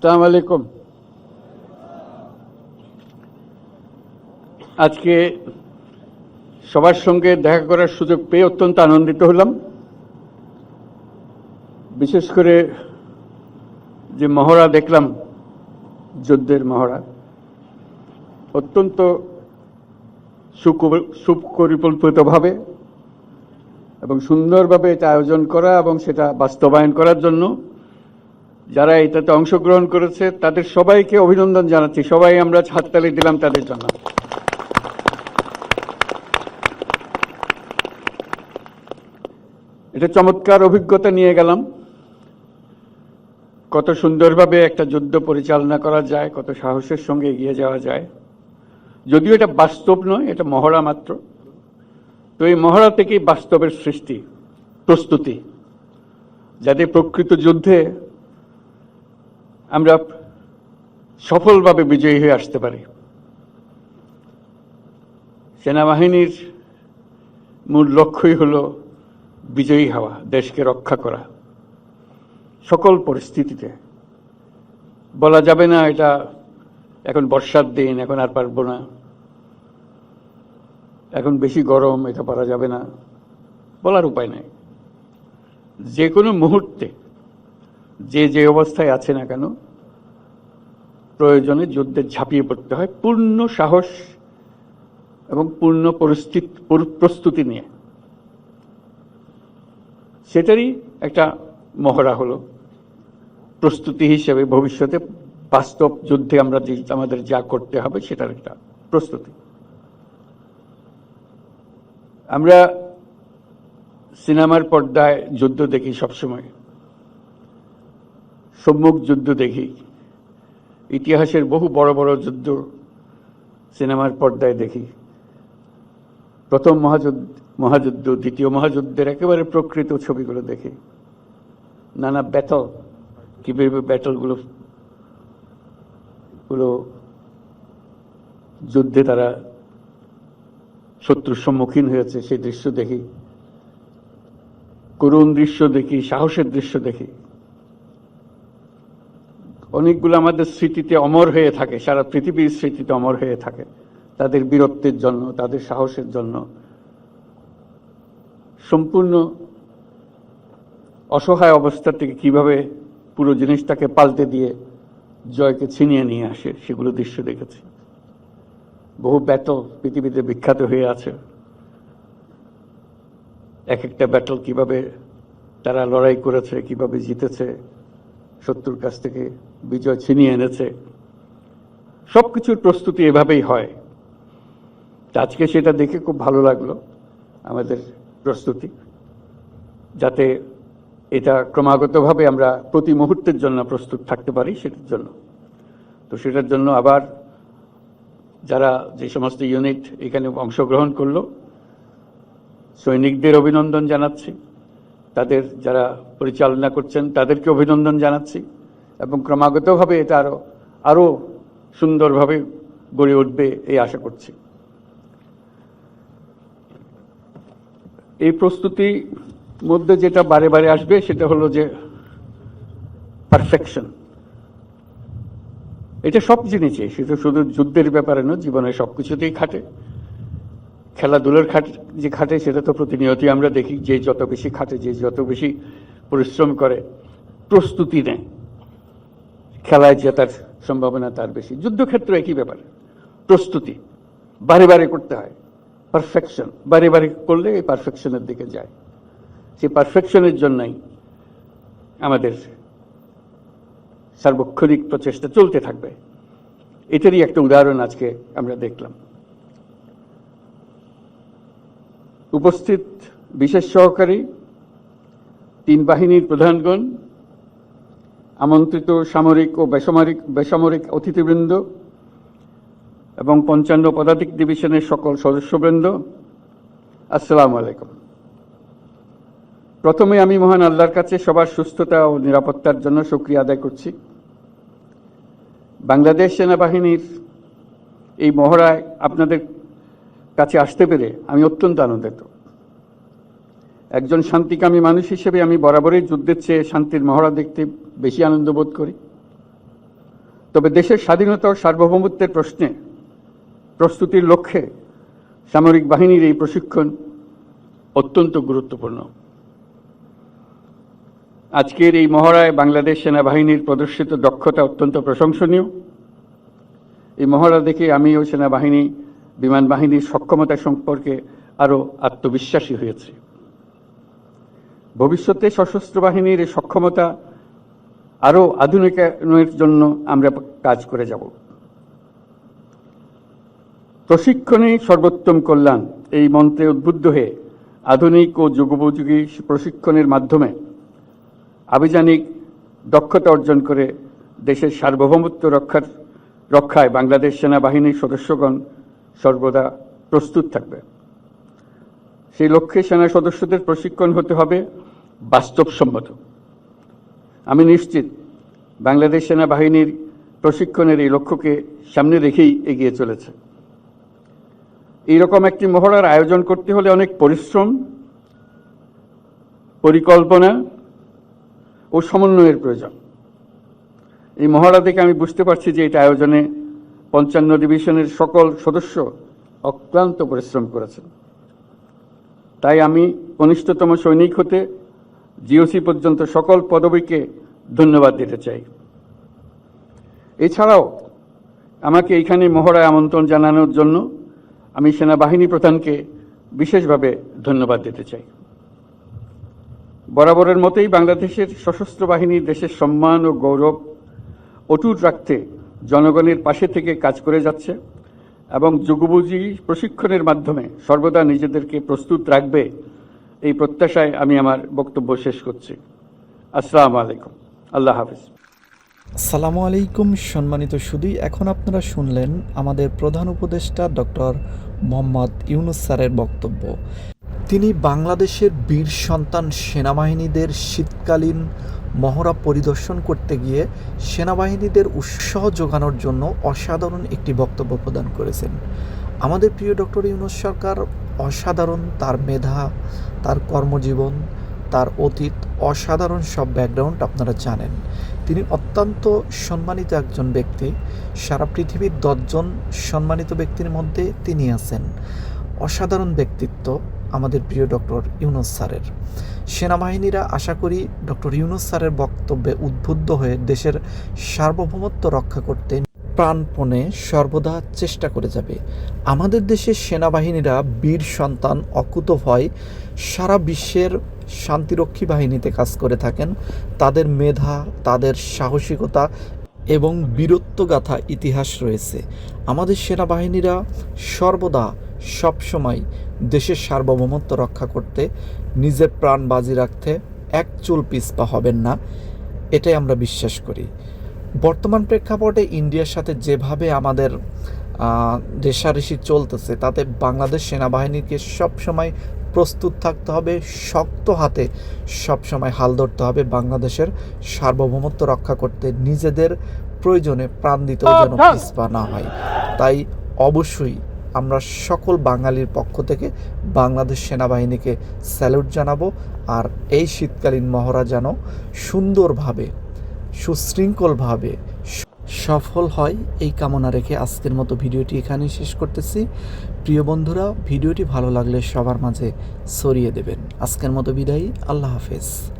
আসসালামু আলাইকুম। আজকে সবার সঙ্গে দেখা করার সুযোগ পেয়ে অত্যন্ত আনন্দিত হলাম। বিশেষ করে যে মহড়া দেখলাম, যুদ্ধের মহড়া, অত্যন্ত সুপরিকল্পিতভাবে এবং সুন্দরভাবে এটা আয়োজন করা এবং সেটা বাস্তবায়ন করার জন্য যারা এটাতে অংশগ্রহণ করেছে, তাদের সবাইকে অভিনন্দন জানাচ্ছি। সবাই আমরা হাততালি দিলাম তাদের জন্য। এটা চমৎকার অভিজ্ঞতা নিয়ে গেলাম। কত সুন্দরভাবে একটা যুদ্ধ পরিচালনা করা যায়, কত সাহসের সঙ্গে এগিয়ে যাওয়া যায়। যদিও এটা বাস্তব নয়, এটা মহড়া মাত্র। তো এই মহড়া থেকেই বাস্তবের সৃষ্টি, প্রস্তুতি। যাতে প্রকৃত যুদ্ধে আমরা সফলভাবে বিজয়ী হয়ে আসতে পারি। সেনাবাহিনীর মূল লক্ষ্যই হল বিজয়ী হওয়া, দেশকে রক্ষা করা। সকল পরিস্থিতিতে বলা যাবে না এটা এখন বর্ষার দিন, এখন আর পারব না। এখন বেশি গরম, এটা পারা যাবে না। বলার উপায় নাই। যে কোনো মুহূর্তে যে যে অবস্থায় আছে না কেন, প্রয়োজনে যুদ্ধে ঝাঁপিয়ে পড়তে হয় পূর্ণ সাহস এবং পূর্ণ পরিস্থিতি প্রস্তুতি নিয়ে। সেটারই একটা মহড়া হলো প্রস্তুতি হিসেবে ভবিষ্যতে বাস্তব যুদ্ধে আমরা যে, আমাদের যা করতে হবে সেটার একটা প্রস্তুতি। আমরা সিনেমার পর্দায় যুদ্ধ দেখি সবসময়। সম্মুখ যুদ্ধ দেখি। ইতিহাসের বহু বড় বড় যুদ্ধ সিনেমার পর্দায় দেখি। প্রথম মহাযুদ্ধ মহাযুদ্ধ, দ্বিতীয় মহাযুদ্ধের একেবারে প্রকৃত ছবিগুলো দেখি। নানা ব্যাটল কীভাবে ব্যাটলগুলো গুলো যুদ্ধে তারা শত্রুর সম্মুখীন হয়েছে, সেই দৃশ্য দেখি। করুণ দৃশ্য দেখি, সাহসের দৃশ্য দেখি। অনেকগুলো আমাদের স্মৃতিতে অমর হয়ে থাকে, সারা পৃথিবীর স্মৃতিতে অমর হয়ে থাকে। তাদের বীরত্বের জন্য, তাদের সাহসের জন্য। সম্পূর্ণ অসহায় অবস্থা থেকে কীভাবে পুরো জিনিসটাকে পাল্টে দিয়ে জয়কে ছিনিয়ে নিয়ে আসে, সেগুলো দৃশ্য দেখেছি। বহু ব্যাটল পৃথিবীতে বিখ্যাত হয়ে আছে। এক একটা ব্যাটল কীভাবে তারা লড়াই করেছে, কীভাবে জিতেছে শত্রুর কাছ থেকে বিজয় ছিনিয়ে এনেছে। সব কিছুর প্রস্তুতি এভাবেই হয়। আজকে সেটা দেখে খুব ভালো লাগল আমাদের প্রস্তুতি। যাতে এটা ক্রমাগতভাবে আমরা প্রতি মুহূর্তের জন্য প্রস্তুত থাকতে পারি সেটার জন্য। তো সেটার জন্য আবার যারা যে সমস্ত ইউনিট এখানে অংশগ্রহণ করল, সৈনিকদের অভিনন্দন জানাচ্ছি। তাদের যারা পরিচালনা করছেন, তাদেরকে অভিনন্দন জানাচ্ছি এবং ক্রমাগতভাবে এটা আরও আরও সুন্দরভাবে গড়ে উঠবে এই আশা করছি। এই প্রস্তুতি মধ্যে যেটা বারে বারে আসবে সেটা হলো যে পারফেকশন এটা সব জিনিসে সেটা শুধু যুদ্ধের ব্যাপারে নয়, জীবনের সব কিছুতেই খাটে। খেলাধুলার খাট, যে খাটে সেটা তো প্রতিনিয়তই আমরা দেখি, যে যত বেশি খাটে, যে যত বেশি পরিশ্রম করে, প্রস্তুতি নেয়, খেলায় জেতার সম্ভাবনা তার বেশি। যুদ্ধক্ষেত্র একই ব্যাপার, প্রস্তুতি, বারে বারে করতে হয় পারফেকশন বারে বারে করলে এই পারফেকশনের দিকে যায়। সেই পারফেকশনের জন্যই আমাদের সার্বক্ষণিক প্রচেষ্টা চলতে থাকবে। এটারই একটা উদাহরণ আজকে আমরা দেখলাম। উপস্থিত বিশেষ সহকারী, তিন বাহিনীর প্রধানগণ, আমন্ত্রিত সামরিক ও বেসামরিক বেসামরিক অতিথিবৃন্দ এবং পঞ্চান্ন পদাতিক ডিভিশনের সকল সদস্যবৃন্দ, আসসালামু আলাইকুম। প্রথমে আমি মহান আল্লাহর কাছে সবার সুস্থতা ও নিরাপত্তার জন্য শুক্রিয়া আদায় করছি। বাংলাদেশ সেনাবাহিনীর এই মহড়ায় আপনাদের কাছে আসতে পেরে আমি অত্যন্ত আনন্দিত। একজন শান্তিকামী মানুষ হিসেবে আমি বরাবরই যুদ্ধের চেয়ে শান্তির মহড়া দেখতে বেশি আনন্দ বোধ করি। তবে দেশের স্বাধীনতা ও সার্বভৌমত্বের প্রশ্নে প্রস্তুতির লক্ষ্যে সামরিক বাহিনীর এই প্রশিক্ষণ অত্যন্ত গুরুত্বপূর্ণ। আজকের এই মহড়ায় বাংলাদেশ সেনাবাহিনীর প্রদর্শিত দক্ষতা অত্যন্ত প্রশংসনীয়। এই মহড়া দেখে আমি ও সেনাবাহিনী বিমান বাহিনীর সক্ষমতা সম্পর্কে আরও আত্মবিশ্বাসী হয়েছে। ভবিষ্যতে সশস্ত্র বাহিনীর সক্ষমতা আরও আধুনিকায়নের জন্য আমরা কাজ করে যাব। প্রশিক্ষণে সর্বোত্তম কল্যাণ এই মন্ত্রে উদ্বুদ্ধ হয়ে আধুনিক ও যুগোপযোগী প্রশিক্ষণের মাধ্যমে আভিযানিক দক্ষতা অর্জন করে দেশের সার্বভৌমত্ব রক্ষার রক্ষায় বাংলাদেশ সেনাবাহিনীর সদস্যগণ সর্বদা প্রস্তুত থাকবে। সেই লক্ষ্যে সেনা সদস্যদের প্রশিক্ষণ হতে হবে বাস্তবসম্মত। আমি নিশ্চিত বাংলাদেশ সেনাবাহিনীর প্রশিক্ষণের এই লক্ষ্যকে সামনে রেখেই এগিয়ে চলেছে। এইরকম একটি মহড়ার আয়োজন করতে হলে অনেক পরিশ্রম, পরিকল্পনা ও সমন্বয়ের প্রয়োজন। এই মহড়া দেখে আমি বুঝতে পারছি যে এটা আয়োজনে পঞ্চান্ন ডিভিশনের সকল সদস্য অক্লান্ত পরিশ্রম করেছেন। তাই আমি কনিষ্ঠতম সৈনিক হতে জিওসি পর্যন্ত সকল পদবীকে ধন্যবাদ দিতে চাই। এছাড়াও আমাকে এইখানে মহড়ায় আমন্ত্রণ জানানোর জন্য আমি সেনাবাহিনী প্রধানকে বিশেষভাবে ধন্যবাদ দিতে চাই। বরাবরের মতোই বাংলাদেশের সশস্ত্র বাহিনী দেশের সম্মান ও গৌরব অটুট রাখতে জনগণের পাশে থেকে কাজ করে যাচ্ছে এবং যুগবুজি প্রশিক্ষণের মাধ্যমে সর্বদা নিজেদেরকে প্রস্তুত রাখবে এই প্রত্যাশায় আমি আমার বক্তব্য শেষ করছি। আসসালামু আলাইকুম। আল্লাহ হাফিজ। আসসালামু আলাইকুম সম্মানিত সুদী, এখন আপনারা শুনলেন আমাদের প্রধান উপদেষ্টা ডক্টর মোহাম্মদ ইউনুস স্যারের বক্তব্য। তিনি বাংলাদেশের বীর সন্তান সেনাবাহিনীদের শীতকালীন মহড়া পরিদর্শন করতে গিয়ে সেনাবাহিনীদের উৎসাহ যোগানোর জন্য অসাধারণ একটি বক্তব্য প্রদান করেছেন। আমাদের প্রিয় ডক্টর ইউনুস সরকার অসাধারণ তার মেধা, তার কর্মজীবন, তার অতীত, অসাধারণ সব ব্যাকগ্রাউন্ড আপনারা জানেন। তিনি অত্যন্ত সম্মানিত একজন ব্যক্তি। সারা পৃথিবীর দশজন সম্মানিত ব্যক্তির মধ্যে তিনি আছেন। অসাধারণ ব্যক্তিত্ব। আমাদের প্রিয় ডক্টর ইউনুস স্যারের। সেনাবাহিনীরা আশা করি ডক্টর ইউনুস স্যারের বক্তব্যে উদ্বুদ্ধ হয়ে দেশের সার্বভৌমত্ব রক্ষা করতে প্রাণপণে সর্বদা চেষ্টা করে যাবে। আমাদের দেশের সেনাবাহিনীরা বীর সন্তান অকুত ভয় সারা বিশ্বের শান্তিরক্ষী বাহিনীতে কাজ করে থাকেন। তাদের মেধা, তাদের সাহসিকতা এবং বীরত্বগাথা ইতিহাস রয়েছে। আমাদের সেনাবাহিনীরা সর্বদা সবসময় দেশের সার্বভৌমত্ব রক্ষা করতে নিজের প্রাণ বাজি রাখতে এক চুল পিছপা হবেন না এটাই আমরা বিশ্বাস করি। বর্তমান প্রেক্ষাপটে ইন্ডিয়ার সাথে যেভাবে আমাদের রেষারেষি চলতেছে তাতে বাংলাদেশ সেনাবাহিনীকে সবসময় প্রস্তুত থাকতে হবে শক্ত হাতে সবসময় হাল ধরতে হবে বাংলাদেশের সার্বভৌমত্ব রক্ষা করতে নিজেদের প্রয়োজনে প্রাণ দিতেও যেন পিছপা না হয়। তাই অবশ্যই আমরা সকল বাঙালির পক্ষ থেকে বাংলাদেশ সেনাবাহিনীকে স্যালুট জানাব। আর এই শীতকালীন মহড়া যেন সুন্দরভাবে, সুশৃঙ্খলভাবে সফল হয়, এই কামনা রেখে আজকের মতো ভিডিওটি এখানেই শেষ করতেছি। প্রিয় বন্ধুরা, ভিডিওটি ভালো লাগলে সবার মাঝে ছড়িয়ে দেবেন। আজকের মতো বিদায়ী, আল্লাহ হাফেজ।